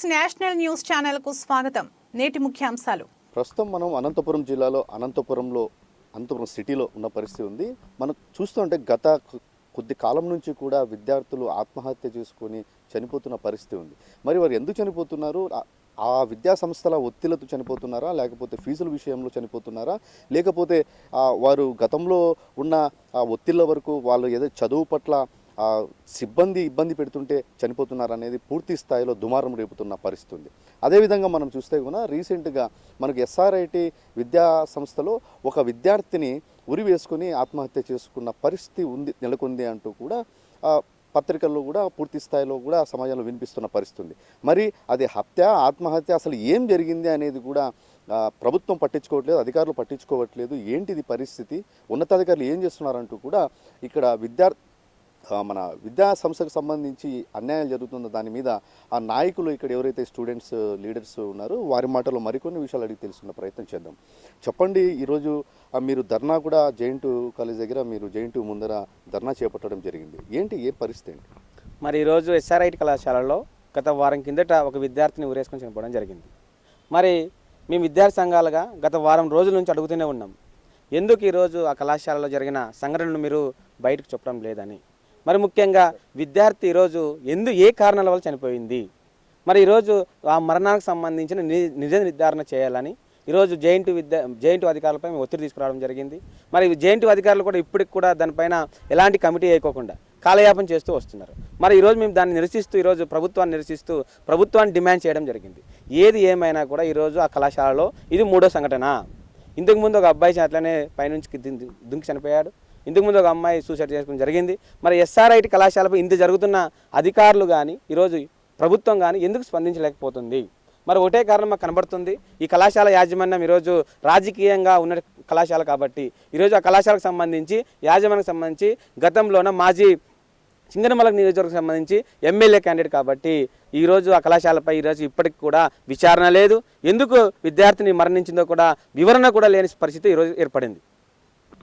Six national news ఛానల్కు స్వాగతం. నేటి ముఖ్యాంశాలు. ప్రస్తుతం మనం అనంతపురం జిల్లాలో అనంతపురంలో అనంతపురం సిటీలో ఉన్న పరిస్థితి ఉంది. మనం చూస్తుంటే గత కొద్ది కాలం నుంచి కూడా విద్యార్థులు ఆత్మహత్య చేసుకొని చనిపోతున్న పరిస్థితి ఉంది. మరి వారు ఎందుకు చనిపోతున్నారు? ఆ- విద్యా సంస్థల ఒత్తిళ్ళతో చనిపోతున్నారా? లేకపోతే ఫీజుల విషయంలో చనిపోతున్నారా? లేకపోతే వారు గతంలో ఉన్న ఆ ఒత్తిళ్ళ వరకు వాళ్ళు ఏదో చదువు పట్ల ఆ, సిబ్బంది ఇబ్బంది పెడుతుంటే చనిపోతున్నారు అనేది పూర్తి స్థాయిలో దుమారం రేపుతున్న పరిస్థితి ఉంది. అదేవిధంగా మనం చూస్తే కూడా రీసెంట్గా మనకు ఎస్ఆర్ఐటి విద్యా సంస్థలో ఒక విద్యార్థిని ఉరి వేసుకొని ఆత్మహత్య చేసుకున్న పరిస్థితి ఉంది నెలకొంది అంటూ కూడా పత్రికల్లో కూడా పూర్తి స్థాయిలో కూడా సమాజంలో వినిపిస్తున్న పరిస్థితి ఉంది. మరి అది హత్య ఆత్మహత్య అసలు ఏం జరిగింది అనేది కూడా ప్రభుత్వం పట్టించుకోవట్లేదు అధికారులు పట్టించుకోవట్లేదు. ఏంటిది పరిస్థితి? ఉన్నతాధికారులు ఏం చేస్తున్నారంటూ కూడా ఇక్కడ విద్యార్థి మన విద్యా సంస్థకు సంబంధించి అన్యాయం జరుగుతుందో దాని మీద ఆ నాయకులు ఇక్కడ ఎవరైతే స్టూడెంట్స్ లీడర్స్ ఉన్నారో వారి మాటలో మరికొన్ని విషయాలు అడిగి తెలుసుకున్న ప్రయత్నం చేద్దాం. చెప్పండి ఈరోజు మీరు ధర్నా కూడా జైంట్ కాలేజ్ దగ్గర మీరు జైంట్ ముందర ధర్నా చేపట్టడం జరిగింది. ఏంటి ఏ పరిస్థితి ఏంటి? మరి ఈరోజు ఎస్ఆర్ఐటి కళాశాలలో గత వారం కిందట ఒక విద్యార్థిని ఊరేసుకొని చనిపోవడం జరిగింది. మరి మేము విద్యార్థి సంఘాలుగా గత వారం రోజుల నుంచి అడుగుతూనే ఉన్నాం. ఎందుకు ఈరోజు ఆ కళాశాలలో జరిగిన సంఘటనలు మీరు బయటకు చెప్పడం లేదని? మరి ముఖ్యంగా విద్యార్థి ఈరోజు ఎందు ఏ కారణాల వల్ల చనిపోయింది? మరి ఈరోజు ఆ మరణానికి సంబంధించిన ని నిజ నిర్ధారణ చేయాలని ఈరోజు జేఎన్టీ విద్యా జేఎన్టీ అధికారులపై మేము ఒత్తిడి తీసుకురావడం జరిగింది. మరి జేఎన్టీ అధికారులు కూడా ఇప్పటికి కూడా దానిపైన ఎలాంటి కమిటీ వేయకోకుండా కాలయాపన చేస్తూ వస్తున్నారు. మరి ఈరోజు మేము దాన్ని నిరసిస్తూ ఈరోజు ప్రభుత్వాన్ని నిరసిస్తూ ప్రభుత్వాన్ని డిమాండ్ చేయడం జరిగింది. ఏది ఏమైనా కూడా ఈరోజు ఆ కళాశాలలో ఇది మూడో సంఘటన. ఇంతకుముందు ఒక అబ్బాయి అట్లనే పైనుంచి దుంకి చనిపోయాడు. ఇంతకుముందు ఒక అమ్మాయి సూసైడ్ చేసుకోవడం జరిగింది. మరి ఎస్ఆర్ఐటి కళాశాలపై ఇంత జరుగుతున్న అధికారులు కానీ ఈరోజు ప్రభుత్వం కానీ ఎందుకు స్పందించలేకపోతుంది? మరి ఒకటే కారణం మాకు కనబడుతుంది. ఈ కళాశాల యాజమాన్యం ఈరోజు రాజకీయంగా ఉన్న కళాశాల కాబట్టి ఈరోజు ఆ కళాశాలకు సంబంధించి యాజమాన్యం సంబంధించి గతంలోన మాజీ సింగనమల నియోజకవర్గం సంబంధించి ఎమ్మెల్యే క్యాండిడేట్ కాబట్టి ఈరోజు ఆ కళాశాలపై ఈరోజు ఇప్పటికి కూడా విచారణ లేదు. ఎందుకు విద్యార్థిని మరణించిందో కూడా వివరణ కూడా లేని పరిస్థితి ఈరోజు ఏర్పడింది.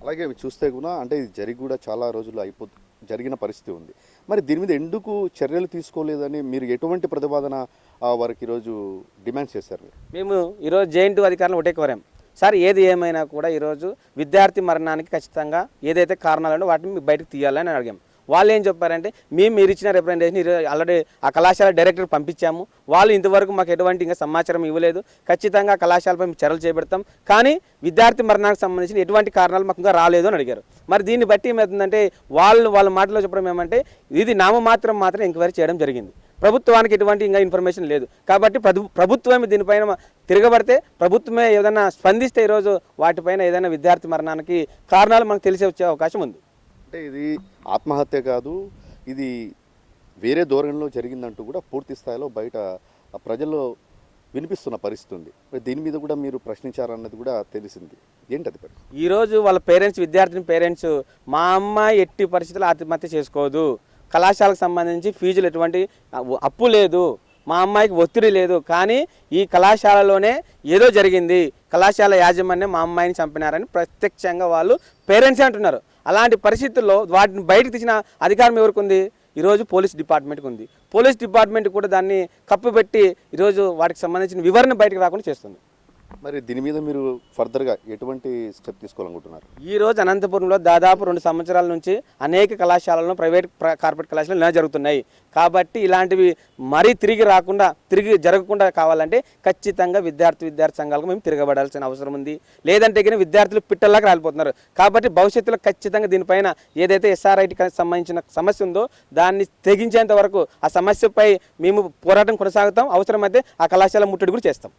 అలాగే చూస్తే కూడా అంటే ఇది జరిగి కూడా చాలా రోజులు అయిపో జరిగిన పరిస్థితి ఉంది. మరి దీని మీద ఎందుకు చర్యలు తీసుకోలేదని మీరు ఎటువంటి ప్రతిపాదన వారికి ఈరోజు డిమాండ్ చేశారు మీరు? మేము ఈరోజు జేఎన్టీ అధికారులు ఒకటే కోరాం. సార్ ఏది ఏమైనా కూడా ఈరోజు విద్యార్థి మరణానికి ఖచ్చితంగా ఏదైతే కారణాలు వాటిని బయటకు తీయాలని అడిగాం. వాళ్ళు ఏం చెప్పారంటే మేము మీరు ఇచ్చిన రిప్రజెంటేషన్ ఆల్రెడీ ఆ కళాశాల డైరెక్టర్ పంపించాము. వాళ్ళు ఇంతవరకు మాకు ఎటువంటి ఇంకా సమాచారం ఇవ్వలేదు. ఖచ్చితంగా ఆ కళాశాలపై చర్యలు చేపడతాం. కానీ విద్యార్థి మరణానికి సంబంధించిన ఎటువంటి కారణాలు మాకు ఇంకా రాలేదు అని అడిగారు. మరి దీన్ని బట్టి ఏమవుతుందంటే వాళ్ళు వాళ్ళ మాటలో చెప్పడం ఏమంటే ఇది నామమాత్రం మాత్రం ఎంక్వైరీ చేయడం జరిగింది. ప్రభుత్వానికి ఎటువంటి ఇంకా ఇన్ఫర్మేషన్ లేదు. కాబట్టి ప్రభు ప్రభుత్వమే దీనిపైన తిరగబడితే ప్రభుత్వమే ఏదైనా స్పందిస్తే ఈరోజు వాటిపైన ఏదైనా విద్యార్థి మరణానికి కారణాలు మనకు తెలిసి వచ్చే అవకాశం ఉంది. అంటే ఇది ఆత్మహత్య కాదు ఇది వేరే ధోరణిలో జరిగిందంటూ కూడా పూర్తి స్థాయిలో బయట ప్రజల్లో వినిపిస్తున్న పరిస్థితి ఉంది. దీని మీద కూడా మీరు ప్రశ్నించారన్నది కూడా తెలిసింది. ఏంటది ఈరోజు వాళ్ళ పేరెంట్స్ విద్యార్థిని పేరెంట్స్ మా అమ్మ ఎట్టి పరిస్థితుల్లో ఆత్మహత్య చేసుకోదు. కళాశాలకు సంబంధించి ఫీజులు ఎటువంటి అప్పు లేదు. మా అమ్మాయికి ఒత్తిడి లేదు కానీ ఈ కళాశాలలోనే ఏదో జరిగింది. కళాశాల యాజమాన్యం మా అమ్మాయిని చంపినారని ప్రత్యక్షంగా వాళ్ళు పేరెంట్సే అంటున్నారు. అలాంటి పరిస్థితుల్లో వాటిని బయటకు తీసిన అధికారం ఎవరికి ఉంది ఈరోజు పోలీస్ డిపార్ట్మెంట్కి ఉంది. పోలీస్ డిపార్ట్మెంట్ కూడా దాన్ని కప్పుపెట్టి ఈరోజు వాటికి సంబంధించిన వివరణ బయటకు రాకుండా చేస్తుంది. మరి దీని మీద మీరు ఫర్దర్గా ఎటువంటి స్టెప్ తీసుకోవాలనుకుంటున్నారు? ఈ రోజు అనంతపురంలో దాదాపు రెండు సంవత్సరాల నుంచి అనేక కళాశాలలో ప్రైవేట్ కార్పొరేట్ కళాశాలలు ఇలా జరుగుతున్నాయి. కాబట్టి ఇలాంటివి మరీ తిరిగి రాకుండా తిరిగి జరగకుండా కావాలంటే ఖచ్చితంగా విద్యార్థి విద్యార్థి సంఘాలకు మేము తిరగబడాల్సిన అవసరం ఉంది. లేదంటే కానీ విద్యార్థులు పిట్టల్లాగా రాలిపోతున్నారు. కాబట్టి భవిష్యత్తులో ఖచ్చితంగా దీనిపైన ఏదైతే ఎస్ఆర్ఐటికి సంబంధించిన సమస్య ఉందో దాన్ని తెగించేంత వరకు ఆ సమస్యపై మేము పోరాటం కొనసాగుతాం. అవసరమైతే ఆ కళాశాల ముట్టడి కూడా చేస్తాం.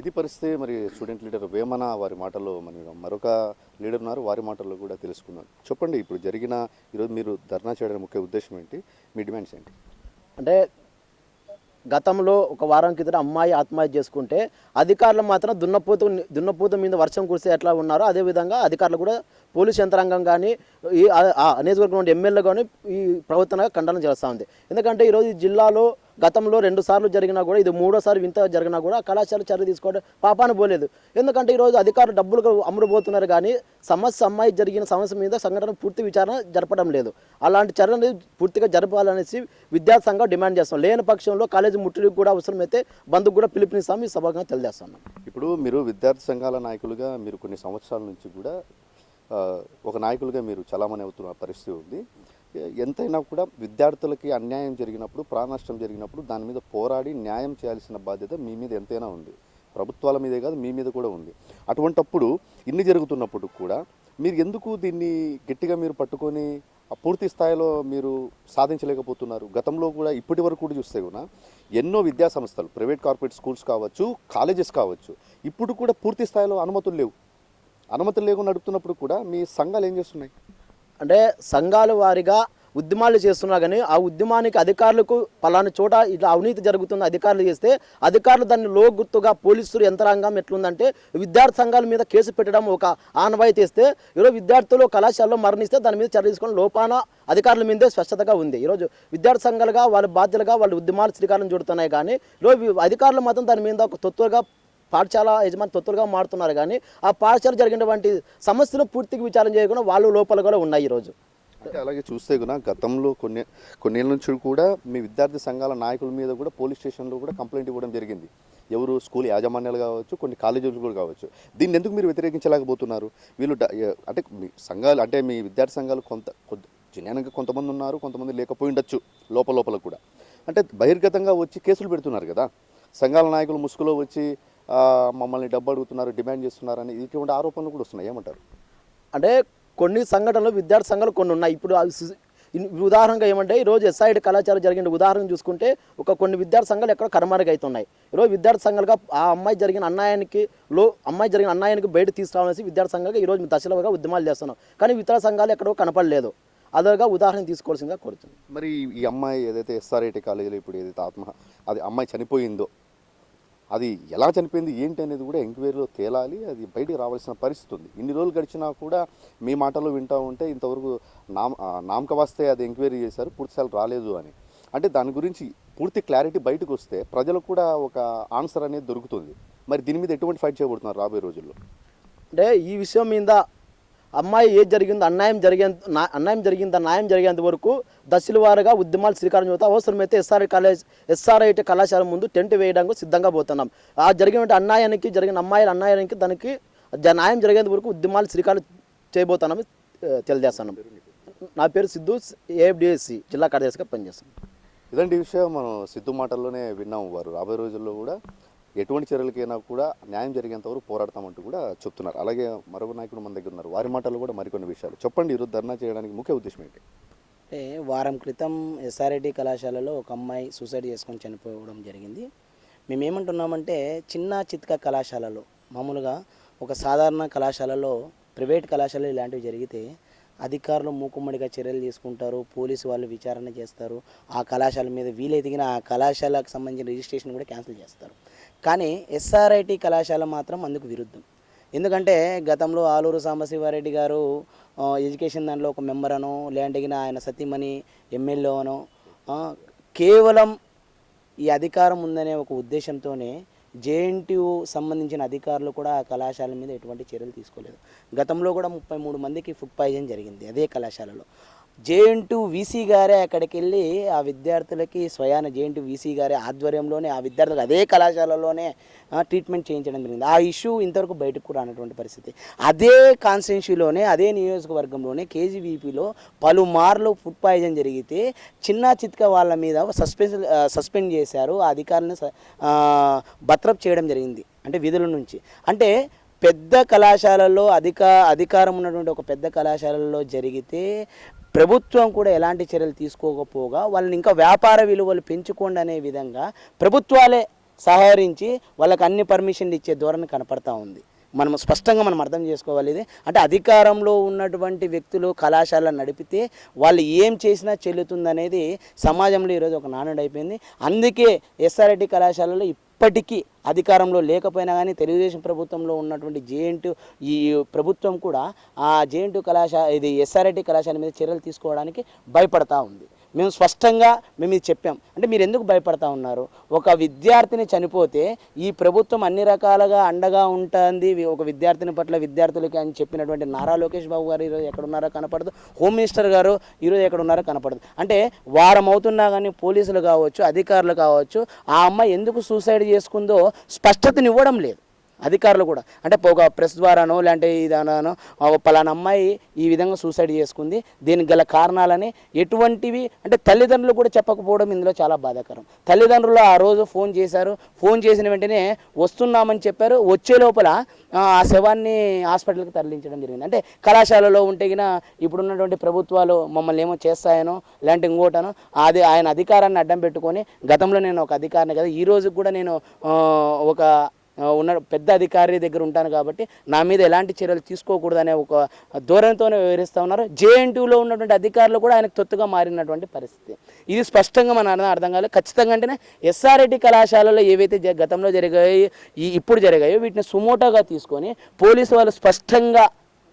ఇది పరిస్థితి. మరి స్టూడెంట్ లీడర్ వేమన వారి మాటల్లో మరి మరొక లీడర్ ఉన్నారు. వారి మాటల్లో కూడా తెలుసుకుందాం. చెప్పండి ఇప్పుడు జరిగిన ఈరోజు మీరు ధర్నా చేయడం ముఖ్య ఉద్దేశం ఏంటి? మీ డిమాండ్స్ ఏంటి? అంటే గతంలో ఒక వారం కిందట అమ్మాయి ఆత్మహత్య చేసుకుంటే అధికారులు మాత్రం దున్నపోతు దున్నపోతు మీద వర్షం కురిస్తే ఎట్లా ఉన్నారో అదేవిధంగా అధికారులు కూడా పోలీస్ యంత్రాంగం కానీ ఈ నియోజకవర్గం నుండి ఎమ్మెల్యే కానీ ఈ ప్రభుత్వంగా ఖండన చేస్తూ ఉంది. ఎందుకంటే ఈరోజు జిల్లాలో గతంలో రెండు సార్లు జరిగినా కూడా ఇది మూడోసారి వింత జరిగినా కూడా కళాశాల చర్య తీసుకోవడం పాపాను పోలేదు. ఎందుకంటే ఈరోజు అధికారులు డబ్బులు అమ్ముడుపోతున్నారు కానీ సమస్య అమ్మాయి జరిగిన సమస్య మీద సంఘటన పూర్తి విచారణ జరపడం లేదు. అలాంటి చర్యలు పూర్తిగా జరపాలనేసి విద్యార్థి సంఘం డిమాండ్ చేస్తాం లేని పక్షంలో కాలేజీ ముట్టడికి కూడా అవసరమైతే బంధుకు కూడా పిలుపునిస్తాం ఈ సభగా తెలియజేస్తున్నాం. ఇప్పుడు మీరు విద్యార్థి సంఘాల నాయకులుగా మీరు కొన్ని సంవత్సరాల నుంచి కూడా ఒక నాయకులుగా మీరు చలామణి అవుతున్న పరిస్థితి ఉంది. ఎంతైనా కూడా విద్యార్థులకి అన్యాయం జరిగినప్పుడు ప్రాణనష్టం జరిగినప్పుడు దాని మీద పోరాడి న్యాయం చేయాల్సిన బాధ్యత మీ మీద ఎంతైనా ఉంది. ప్రభుత్వాల మీదే కాదు మీ మీద కూడా ఉంది. అటువంటప్పుడు ఇన్ని జరుగుతున్నప్పుడు కూడా మీరు ఎందుకు దీన్ని గట్టిగా మీరు పట్టుకొని ఆ పూర్తి స్థాయిలో మీరు సాధించలేకపోతున్నారు? గతంలో కూడా ఇప్పటి వరకు కూడా చూస్తే కూడా ఎన్నో విద్యా సంస్థలు ప్రైవేట్ కార్పొరేట్ స్కూల్స్ కావచ్చు కాలేజెస్ కావచ్చు ఇప్పుడు కూడా పూర్తి స్థాయిలో అనుమతులు లేవు. అనుమతులు లేకుండా నడుపుతున్నప్పుడు కూడా మీ సంఘాలు ఏం చేస్తున్నాయి? అంటే సంఘాల వారిగా ఉద్యమాలు చేస్తున్నా కానీ ఆ ఉద్యమానికి అధికారులకు పలానా చోట ఇట్లా అవినీతి జరుగుతున్న అధికారులు చేస్తే అధికారులు దాన్ని లోగుర్తుగా పోలీసులు యంత్రాంగం ఎట్లుందంటే విద్యార్థి సంఘాల మీద కేసు పెట్టడం ఒక ఆనవాయితీ తెస్తే ఈరోజు విద్యార్థులు కళాశాలలో మరణిస్తే దాని మీద చర్య తీసుకొని లోపాన అధికారుల మీదే స్పష్టతగా ఉంది. ఈరోజు విద్యార్థి సంఘాలుగా వాళ్ళ బాధ్యులుగా వాళ్ళ ఉద్యమాలు శ్రీకారం చుడుతున్నాయి కానీ ఈరోజు అధికారులు మాత్రం దాని మీద ఒక తొత్తులుగా పాఠశాల యజమాని తొత్తులుగా మారుతున్నారు కానీ ఆ పాఠశాల జరిగినటువంటి సమస్యలు పూర్తిగా విచారం చేయకుండా వాళ్ళు లోపల కూడా ఉన్నాయి ఈరోజు అంటే అలాగే చూస్తే కూడా గతంలో కొన్ని కొన్నేళ్ళ నుంచి కూడా మీ విద్యార్థి సంఘాల నాయకుల మీద కూడా పోలీస్ స్టేషన్లో కూడా కంప్లైంట్ ఇవ్వడం జరిగింది. ఎవరు స్కూల్ యాజమాన్యాలు కావచ్చు కొన్ని కాలేజీలు కూడా కావచ్చు. దీన్ని ఎందుకు మీరు వ్యతిరేకించలేకపోతున్నారు? వీళ్ళు అంటే మీ సంఘాలు అంటే మీ విద్యార్థి సంఘాలు కొంత జనానికి కొంతమంది ఉన్నారు కొంతమంది లేకపోయి ఉండొచ్చు లోపల లోపల కూడా. అంటే బహిర్గతంగా వచ్చి కేసులు పెడుతున్నారు కదా. సంఘాల నాయకులు ముసుగులో వచ్చి మమ్మల్ని డబ్బు అడుగుతున్నారు డిమాండ్ చేస్తున్నారని ఇటువంటి ఆరోపణలు కూడా వస్తున్నాయి. ఏమంటారు? అంటే కొన్ని సంఘటనలు విద్యార్థి సంఘాలు కొన్ని ఉన్నాయి. ఇప్పుడు ఉదాహరణగా ఏమంటే ఈరోజు ఎస్ఐడి కళాచారం జరిగిన ఉదాహరణ చూసుకుంటే ఒక కొన్ని విద్యార్థి సంఘాలు ఎక్కడో కర్మారుగా అవుతున్నాయి. ఈరోజు విద్యార్థి సంఘాలుగా ఆ అమ్మాయి జరిగిన అన్యాయానికి లో అమ్మాయి జరిగిన అన్యాయానికి బయట తీసుకురావాలని విద్యార్థి సంఘాలుగా ఈరోజు దశలుగా ఉద్యమాలు చేస్తున్నాం. కానీ ఇతర సంఘాలు ఎక్కడో కనపడలేదు. అదొక ఉదాహరణ తీసుకోవాల్సిందిగా కోరుతున్నాం మరి ఈ అమ్మాయి ఏదైతే ఎస్ఆర్ఐటి కాలేజీలో ఇప్పుడు ఏదైతే ఆత్మ అది అమ్మాయి చనిపోయిందో అది ఎలా చనిపోయింది ఏంటి అనేది కూడా ఎంక్వైరీలో తేలాలి అది బయటికి రావాల్సిన పరిస్థితి ఉంది. ఇన్ని రోజులు గడిచినా కూడా మీ మాటలు వింటూ ఉంటే ఇంతవరకు నామ నామక వస్తే అది ఎంక్వైరీ చేశారు పూర్తిసార్లు రాలేదు అని. అంటే దాని గురించి పూర్తి క్లారిటీ బయటకు వస్తే ప్రజలకు కూడా ఒక ఆన్సర్ అనేది దొరుకుతుంది. మరి దీని మీద ఎటువంటి ఫైట్ చేయబడుతున్నారు రాబోయే రోజుల్లో? అంటే ఈ విషయం మీద అమ్మాయి ఏది జరిగిందో అన్యాయం జరిగేంత నా- అన్యాయం జరిగిందా న్యాయం జరిగేంత వరకు దశల వారుగా ఉద్యమాలు శ్రీకారం చుడతా. అవసరమైతే ఎస్ఆర్ఐ కాలేజ్ ఎస్ఆర్ఐటి కళాశాల ముందు టెంట్ వేయడానికి సిద్ధంగా పోతున్నాం. ఆ జరిగిన అన్యాయానికి జరిగిన అమ్మాయిల అన్యాయానికి దానికి న్యాయం జరిగేంత వరకు ఉద్యమాలు శ్రీకారం చేయబోతున్నాం తెలియజేస్తున్నాం. నా పేరు సిద్ధు ఏఎఫ్డిఎస్సి జిల్లా కార్యదర్శిగా పనిచేస్తాను ఇదండి విషయం మనం సిద్ధు మాటల్లోనే విన్నాము వారు. రాబోయే రోజుల్లో కూడా ఎటువంటి చర్యలకైనా కూడా న్యాయం జరిగేంత వరకు పోరాడతామంటూ కూడా చెప్తున్నారు. అలాగే మరొక నాయకుడు మన దగ్గర ఉన్నారు. వారి మాటలు కూడా మరికొన్ని విషయాలు. చెప్పండి ఈరోజు ధర్నా చేయడానికి ముఖ్య ఉద్దేశం ఏంటి? అంటే వారం క్రితం ఎస్ఆర్ఐటి కళాశాలలో ఒక అమ్మాయి సూసైడ్ చేసుకొని చనిపోవడం జరిగింది. మేమేమంటున్నామంటే చిన్న చిత్క కళాశాలలో మామూలుగా ఒక సాధారణ కళాశాలలో ప్రైవేట్ కళాశాలలో ఇలాంటివి జరిగితే అధికారులు మూకుమ్మడిగా చర్యలు తీసుకుంటారు పోలీసు వాళ్ళు విచారణ చేస్తారు. ఆ కళాశాల మీద వీలైతే ఆ కళాశాలకు సంబంధించిన రిజిస్ట్రేషన్ కూడా క్యాన్సిల్ చేస్తారు. కానీ ఎస్ఆర్ఐటి కళాశాల మాత్రం అందుకు విరుద్ధం. ఎందుకంటే గతంలో ఆలూరు సాంబశివారెడ్డి గారు ఎడ్యుకేషన్ దాంట్లో ఒక మెంబర్ అనో లేదంటే ఆయన సతీమణి ఎమ్మెల్యే అనో కేవలం ఈ అధికారం ఉందనే ఒక ఉద్దేశంతోనే జేఎన్టీయు సంబంధించిన అధికారులు కూడా ఆ కళాశాల మీద ఎటువంటి చర్యలు తీసుకోలేదు. గతంలో కూడా ముప్పై మూడు మందికి ఫుడ్ పాయిజన్ జరిగింది అదే కళాశాలలో. జేఎన్టు వీసీ గారే అక్కడికి వెళ్ళి ఆ విద్యార్థులకి స్వయాన జేఎన్టు వీసీ గారి ఆధ్వర్యంలోనే ఆ విద్యార్థులకు అదే కళాశాలలోనే ట్రీట్మెంట్ చేయించడం జరిగింది. ఆ ఇష్యూ ఇంతవరకు బయటకు కూడా రానటువంటి పరిస్థితి. అదే కాన్స్టిట్యున్సీలోనే అదే నియోజకవర్గంలోనే కేజీవీపీలో పలుమార్లు ఫుడ్ పాయిజన్ జరిగితే చిన్న చిత్క వాళ్ళ మీద సస్పెన్స్ సస్పెండ్ చేశారు. ఆ అధికారులను స- భద్రప్ చేయడం జరిగింది. అంటే విధుల నుంచి. అంటే పెద్ద కళాశాలల్లో అధిక అధికారం ఉన్నటువంటి ఒక పెద్ద కళాశాలల్లో జరిగితే ప్రభుత్వం కూడా ఎలాంటి చర్యలు తీసుకోకపోగా వాళ్ళని ఇంకా వ్యాపార విలువలు పెంచుకోండి అనే విధంగా ప్రభుత్వాలే సహకరించి వాళ్ళకి అన్ని పర్మిషన్లు ఇచ్చే ధోరణి కనపడతా ఉంది. మనం స్పష్టంగా మనం అర్థం చేసుకోవాలి ఇది. అంటే అధికారంలో ఉన్నటువంటి వ్యక్తులు కళాశాల నడిపితే వాళ్ళు ఏం చేసినా చెల్లుతుందనేది సమాజంలో ఈరోజు ఒక నానుడు అయిపోయింది. అందుకే ఎస్ఆర్ఐటి కళాశాలలో ఇప్పటికీ అధికారంలో లేకపోయినా కానీ తెలుగుదేశం ప్రభుత్వంలో ఉన్నటువంటి జేఎన్టు ఈ ప్రభుత్వం కూడా ఆ జేఎన్టు కళాశాల ఇది ఎస్ఆర్ఐటి కళాశాల మీద చర్యలు తీసుకోవడానికి భయపడతా ఉంది. మేము స్పష్టంగా మేము ఇది చెప్పాం. అంటే మీరు ఎందుకు భయపడతా ఉన్నారు? ఒక విద్యార్థిని చనిపోతే ఈ ప్రభుత్వం అన్ని రకాలుగా అండగా ఉంటుంది. ఒక విద్యార్థిని పట్ల విద్యార్థులకి అని చెప్పినటువంటి నారా లోకేష్ బాబు గారు ఈరోజు ఎక్కడ ఉన్నారో కనపడదు. హోమ్ మినిస్టర్ గారు ఈరోజు ఎక్కడున్నారో కనపడదు. అంటే వారం అవుతున్నా కానీ పోలీసులు కావచ్చు అధికారులు కావచ్చు ఆ అమ్మాయి ఎందుకు సూసైడ్ చేసుకుందో స్పష్టతనివ్వడం లేదు. అధికారులు కూడా. అంటే ఒక ప్రెస్ ద్వారానో లేదంటే ఇదానో పలానా అమ్మాయి ఈ విధంగా సూసైడ్ చేసుకుంది. దీనికి గల కారణాలని ఎటువంటివి అంటే తల్లిదండ్రులు కూడా చెప్పకపోవడం ఇందులో చాలా బాధాకరం. తల్లిదండ్రులు ఆ రోజు ఫోన్ చేశారు. ఫోన్ చేసిన వెంటనే వస్తున్నామని చెప్పారు. వచ్చే లోపల ఆ, శవాన్ని హాస్పిటల్కి తరలించడం జరిగింది. అంటే కళాశాలలో ఉంటే గిన ఇప్పుడున్నటువంటి ప్రభుత్వాలు మమ్మల్ని ఏమో చేస్తాయనో లేదంటే ఇంకోటనో అది ఆయన అధికారాన్ని అడ్డం పెట్టుకొని గతంలో నేను ఒక అధికారిని కదా ఈ రోజు కూడా నేను ఒక ఉన్న పెద్ద అధికారి దగ్గర ఉంటాను కాబట్టి నా మీద ఎలాంటి చర్యలు తీసుకోకూడదనే ఒక ధోరణితోనే వివరిస్తూ ఉన్నారు. జేఎన్టీయూలో ఉన్నటువంటి అధికారులు కూడా ఆయనకు తొత్తుగా మారినటువంటి పరిస్థితి. ఇది స్పష్టంగా మన అర్థం అర్థం కాలేదు. ఖచ్చితంగా అంటేనే ఎస్ఆర్ఐటి కళాశాలలో ఏవైతే గతంలో జరిగాయో ఈ ఇప్పుడు జరిగాయో వీటిని సుమోటోగా తీసుకొని పోలీసు వాళ్ళు స్పష్టంగా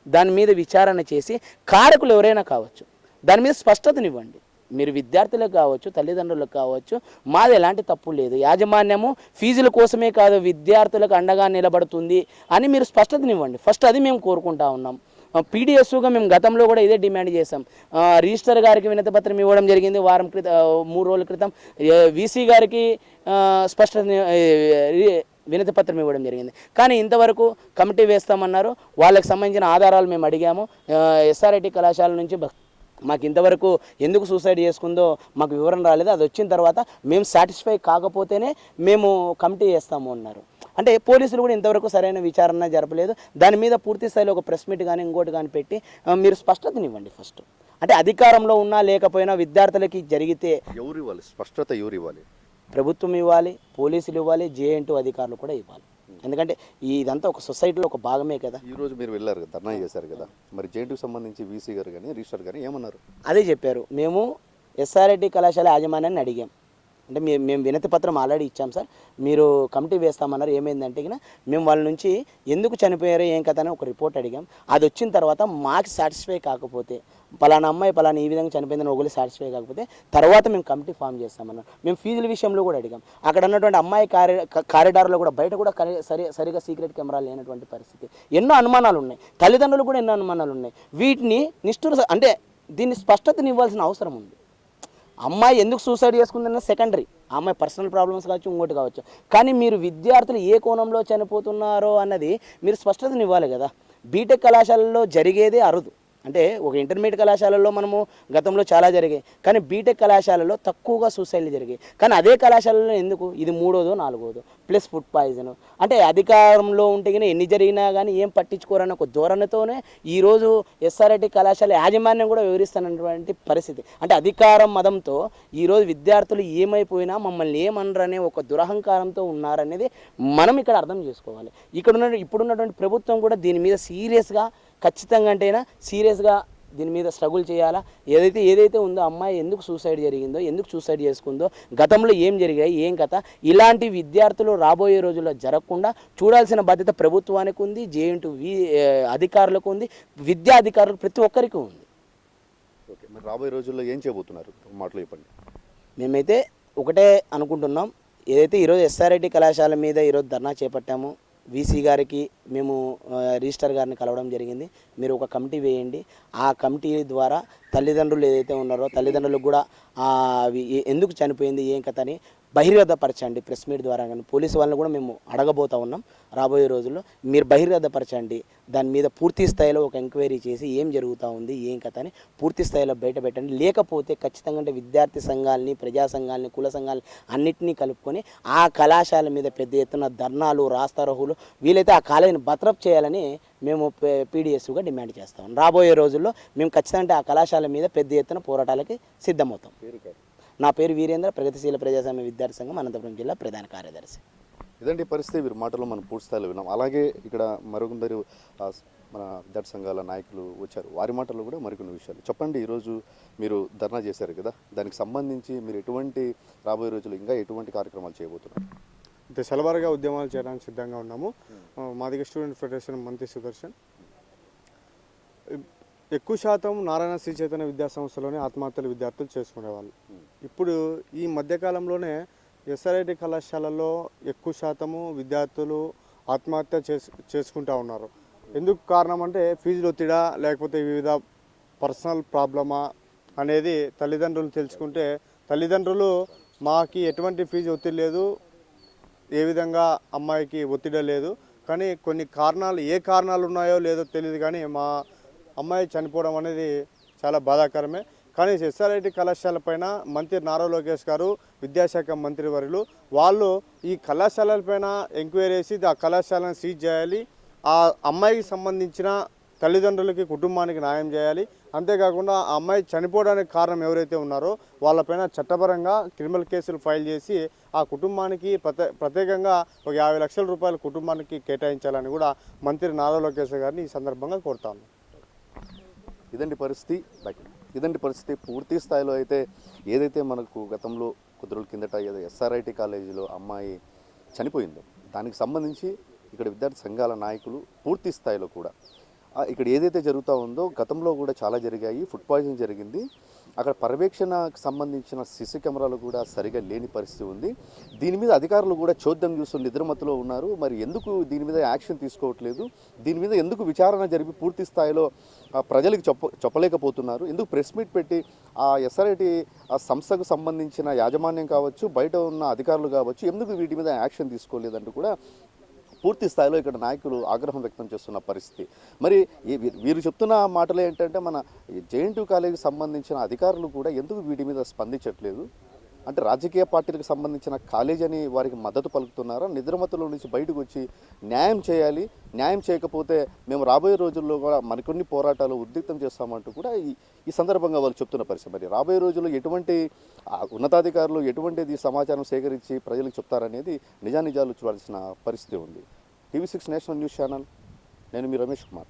దాని మీద విచారణ చేసి కారకులు ఎవరైనా కావచ్చు దాని మీద స్పష్టతనివ్వండి. మీరు విద్యార్థులకు కావచ్చు తల్లిదండ్రులకు కావచ్చు మాది ఎలాంటి తప్పు లేదు. యాజమాన్యము ఫీజుల కోసమే కాదు విద్యార్థులకు అండగా నిలబడుతుంది అని మీరు స్పష్టతనివ్వండి. ఫస్ట్ అది మేము కోరుకుంటా ఉన్నాం. పీడిఎస్గా మేము గతంలో కూడా ఇదే డిమాండ్ చేసాం రిజిస్టర్ గారికి వినతి పత్రం ఇవ్వడం జరిగింది. వారం క్రితం మూడు రోజుల క్రితం వీసీ గారికి స్పష్టత వినతి పత్రం ఇవ్వడం జరిగింది. కానీ ఇంతవరకు కమిటీ వేస్తామన్నారు. వాళ్ళకి సంబంధించిన ఆధారాలు మేము అడిగాము. ఎస్ఆర్ఐటి కళాశాల నుంచి మాకు ఇంతవరకు ఎందుకు సూసైడ్ చేసుకుందో మాకు వివరణ రాలేదు. అది వచ్చిన తర్వాత మేము సాటిస్ఫై కాకపోతేనే మేము కమిటీ చేస్తాము అన్నారు. అంటే పోలీసులు కూడా ఇంతవరకు సరైన విచారణ జరపలేదు. దాని మీద పూర్తి స్థాయిలో ఒక ప్రెస్ మీట్ కానీ ఇంకోటి కానీ పెట్టి మీరు స్పష్టతనివ్వండి ఫస్ట్ అంటే అధికారంలో ఉన్నా లేకపోయినా విద్యార్థులకి జరిగితే ఎవరు ఇవ్వాలి స్పష్టత ఎవరు ఇవ్వాలి ప్రభుత్వం ఇవ్వాలి పోలీసులు ఇవ్వాలి జేఎన్టీ అధికారులు కూడా ఇవ్వాలి. ఎందుకంటే ఇదంతా ఒక సొసైటీలో ఒక భాగమే కదా. ఈ రోజు మీరు వెళ్ళారు కదా ధర్నా చేశారు కదా. మరి జేఎన్టీకి సంబంధించి వీసీ గారు కానీ రిజిస్టర్ కానీ ఏమన్నారు? అదే చెప్పారు. మేము ఎస్ఆర్ఐటి కళాశాల యాజమాన్యాన్ని అడిగాం. అంటే మేము మేము వినతి పత్రం ఆల్రెడీ ఇచ్చాం సార్. మీరు కమిటీ వేస్తామన్నారు ఏమైందంటే గిన మేము వాళ్ళ నుంచి ఎందుకు చనిపోయారో ఏం కథ అని ఒక రిపోర్ట్ అడిగాం. అది వచ్చిన తర్వాత మాకు సాటిస్ఫై కాకపోతే పలానా అమ్మాయి పలానా ఈ విధంగా చనిపోయిందని ఒకళ్ళు సాటిస్ఫై కాకపోతే తర్వాత మేము కమిటీ ఫామ్ చేస్తామన్నారు. మేము ఫీజుల విషయంలో కూడా అడిగాం. అక్కడ ఉన్నటువంటి అమ్మాయి కారి కారిడార్లో కూడా బయట కూడా సరి సరిగా సీక్రెట్ కెమెరా లేనటువంటి పరిస్థితి. ఎన్నో అనుమానాలు ఉన్నాయి. తల్లిదండ్రులు కూడా ఎన్నో అనుమానాలు ఉన్నాయి. వీటిని నిష్ఠుర అంటే దీన్ని స్పష్టతని ఇవ్వాల్సిన అవసరం ఉంది. అమ్మాయి ఎందుకు సూసైడ్ చేసుకుందన్న సెకండరీ అమ్మాయి పర్సనల్ ప్రాబ్లమ్స్ కావచ్చు ఇంకోటి కావచ్చు. కానీ మీరు విద్యార్థులు ఏ కోణంలో చనిపోతున్నారో అన్నది మీరు స్పష్టతని ఇవ్వాలి కదా బీటెక్ కళాశాలలో జరిగేదే అరుదు. అంటే ఒక ఇంటర్మీడియట్ కళాశాలలో మనము గతంలో చాలా జరిగాయి. కానీ బీటెక్ కళాశాలలో తక్కువగా సూసైడ్లు జరిగాయి. కానీ అదే కళాశాలలో ఎందుకు? ఇది మూడోదో నాలుగోదో? ప్లస్ ఫుడ్ పాయిజన్ అంటే అధికారంలో ఉంటే కానీ ఎన్ని జరిగినా కానీ ఏం పట్టించుకోరన్న ఒక ధోరణితోనే ఈరోజు ఎస్ఆర్ఐటి కళాశాల యాజమాన్యం కూడా వివరిస్తున్నటువంటి పరిస్థితి. అంటే అధికారం మదంతో ఈరోజు విద్యార్థులు ఏమైపోయినా మమ్మల్ని ఏమనరనే ఒక దురహంకారంతో ఉన్నారనేది మనం ఇక్కడ అర్థం చేసుకోవాలి. ఇక్కడ ఉన్న ఇప్పుడున్నటువంటి ప్రభుత్వం కూడా దీని మీద సీరియస్గా ఖచ్చితంగా అంటేనా సీరియస్గా దీని మీద స్ట్రగుల్ చేయాలా? ఏదైతే ఏదైతే ఉందో అమ్మాయి ఎందుకు సూసైడ్ జరిగిందో ఎందుకు సూసైడ్ చేసుకుందో గతంలో ఏం జరిగాయి ఏం కథ? ఇలాంటి విద్యార్థులు రాబోయే రోజుల్లో జరగకుండా చూడాల్సిన బాధ్యత ప్రభుత్వానికి ఉంది జేఎన్టు అధికారులకు ఉంది విద్యా అధికారులకు ప్రతి ఒక్కరికి ఉంది. ఓకే మరి రాబోయే రోజుల్లో ఏం చేయబోతున్నారు? మాటలో చెప్పండి. మేమైతే ఒకటే అనుకుంటున్నాం. ఏదైతే ఈరోజు ఎస్ఆర్ఐటి కళాశాల మీద ఈరోజు ధర్నా చేపట్టామో వీసీ గారికి మేము రిజిస్టర్ గారిని కలవడం జరిగింది. మీరు ఒక కమిటీ వేయండి. ఆ కమిటీ ద్వారా తల్లిదండ్రులు ఏదైతే ఉన్నారో తల్లిదండ్రులకు కూడా అవి ఎందుకు చనిపోయింది ఏం కథ అని బహిర్గతపరచండి. ప్రెస్ మీట్ ద్వారా కానీ పోలీసు వాళ్ళని కూడా మేము అడగబోతా ఉన్నాం రాబోయే రోజుల్లో. మీరు బహిర్గతపరచండి. దాని మీద పూర్తి స్థాయిలో ఒక ఎంక్వైరీ చేసి ఏం జరుగుతూ ఉంది ఏం కథ అని పూర్తి స్థాయిలో బయట పెట్టండి. లేకపోతే ఖచ్చితంగా అంటే విద్యార్థి సంఘాలని ప్రజా సంఘాలని కుల సంఘాలని అన్నిటినీ కలుపుకొని ఆ కళాశాల మీద పెద్ద ఎత్తున ధర్నాలు రాస్తారోహులు వీలైతే ఆ కాలేజీని భద్రప్ చేయాలని మేము పీడిఎస్గా డిమాండ్ చేస్తాం. రాబోయే రోజుల్లో మేము ఖచ్చితంగా ఆ కళాశాల మీద పెద్ద ఎత్తున పోరాటాలకి సిద్ధమవుతాం. నా పేరు వీరేంద్ర ప్రగతిశీల ప్రజాస్వామ్య విద్యార్థి సంఘం అనంతపురం జిల్లా ప్రధాన కార్యదర్శి. ఇదండి పరిస్థితి. వీరి మాటలు మనం పూర్తిస్థాయిలో విన్నాం. అలాగే ఇక్కడ మరికొందరు మన విద్యార్థి సంఘాల నాయకులు వచ్చారు. వారి మాటల్లో కూడా మరికొన్ని విషయాలు. చెప్పండి ఈరోజు మీరు ధర్నా చేశారు కదా. దానికి సంబంధించి మీరు ఎటువంటి రాబోయే రోజులు ఇంకా ఎటువంటి కార్యక్రమాలు చేయబోతున్నారు? దశలవారీగా ఉద్యమాలు చేయడానికి సిద్ధంగా ఉన్నాము. ఆ, మా దగ్గర స్టూడెంట్ ఫెడరేషన్ మంత్రి సుదర్శన్. ఎక్కువ శాతం నారాయణ శ్రీ చైతన్య విద్యా సంస్థలోనే ఆత్మహత్యలు విద్యార్థులు చేసుకునేవాళ్ళు. ఇప్పుడు ఈ మధ్యకాలంలోనే ఎస్ఆర్ఐటి కళాశాలలో ఎక్కువ శాతము విద్యార్థులు ఆత్మహత్య చేసు చేసుకుంటా ఉన్నారు. ఎందుకు కారణం అంటే ఫీజులు ఒత్తిడా లేకపోతే వివిధ పర్సనల్ ప్రాబ్లమా అనేది తల్లిదండ్రులు తెలుసుకుంటే తల్లిదండ్రులు మాకి ఎటువంటి ఫీజు ఒత్తిడి లేదు ఏ విధంగా అమ్మాయికి ఒత్తిడి లేదు. కానీ కొన్ని కారణాలు ఏ కారణాలు ఉన్నాయో లేదో తెలియదు కానీ మా అమ్మాయి చనిపోవడం అనేది చాలా బాధాకరమే. కానీ ఎస్ఆర్ఐటి కళాశాల పైన మంత్రి నారా లోకేష్ గారు విద్యాశాఖ మంత్రి వర్యులు వాళ్ళు ఈ కళాశాలల పైన ఎంక్వైరీ చేసి ఆ కళాశాలను సీజ్ చేయాలి. ఆ అమ్మాయికి సంబంధించిన తల్లిదండ్రులకి కుటుంబానికి న్యాయం చేయాలి. అంతేకాకుండా ఆ అమ్మాయి చనిపోవడానికి కారణం ఎవరైతే ఉన్నారో వాళ్ళపైన చట్టపరంగా క్రిమినల్ కేసులు ఫైల్ చేసి ఆ కుటుంబానికి ప్రత్యే ప్రత్యేకంగా ఒక యాభై లక్షల రూపాయల కుటుంబానికి కేటాయించాలని కూడా మంత్రి నారా లోకేష్ గారిని ఈ సందర్భంగా కోరుతాను. ఇదండి పరిస్థితి. ఇదండి పరిస్థితి. పూర్తి స్థాయిలో అయితే ఏదైతే మనకు గతంలో కొద్ది రోజుల కిందట ఏదో ఎస్ఆర్ఐటి కాలేజీలో అమ్మాయి చనిపోయిందో దానికి సంబంధించి ఇక్కడ విద్యార్థి సంఘాల నాయకులు పూర్తి స్థాయిలో కూడా ఇక్కడ ఏదైతే జరుగుతూ ఉందో గతంలో కూడా చాలా జరిగాయి. ఫుడ్ పాయిజన్ జరిగింది. అక్కడ పర్యవేక్షణకు సంబంధించిన సీసీ కెమెరాలు కూడా సరిగా లేని పరిస్థితి ఉంది. దీని మీద అధికారులు కూడా చోద్యం చూస్తూ నిద్రమత్తులో ఉన్నారు. మరి ఎందుకు దీని మీద యాక్షన్ తీసుకోవట్లేదు? దీని మీద ఎందుకు విచారణ జరిపి పూర్తి స్థాయిలో ప్రజలకు చెప్ప చెప్పలేకపోతున్నారు? ఎందుకు ప్రెస్ మీట్ పెట్టి ఆ ఎస్ఆర్ఐటి ఆ సంస్థకు సంబంధించిన యాజమాన్యం కావచ్చు బయట ఉన్న అధికారులు కావచ్చు ఎందుకు వీటి మీద యాక్షన్ తీసుకోలేదంటూ కూడా పూర్తి స్థాయిలో ఇక్కడ నాయకులు ఆగ్రహం వ్యక్తం చేస్తున్న పరిస్థితి. మరి వీ- వీరు చెప్తున్న మాటలు ఏంటంటే మన జేఎన్టీ కాలేజీకి సంబంధించిన అధికారులు కూడా ఎందుకు వీటి మీద స్పందించట్లేదు? అంటే రాజకీయ పార్టీలకు సంబంధించిన కాలేజ్ అని వారికి మద్దతు పలుకుతున్నారా? నిద్రమతుల నుంచి బయటకు వచ్చి న్యాయం చేయాలి. న్యాయం చేయకపోతే మేము రాబోయే రోజుల్లో కూడా మరికొన్ని పోరాటాలు ఉద్రిక్తం చేస్తామంటూ కూడా ఈ ఈ సందర్భంగా వాళ్ళు చెప్తున్న పరిస్థితి. మరి రాబోయే రోజుల్లో ఎటువంటి ఉన్నతాధికారులు ఎటువంటిది సమాచారం సేకరించి ప్రజలకు చెప్తారనేది నిజానిజాలు చూడాల్సిన పరిస్థితి ఉంది. TV six national news channel నేను మీ రమేష్ కుమార్.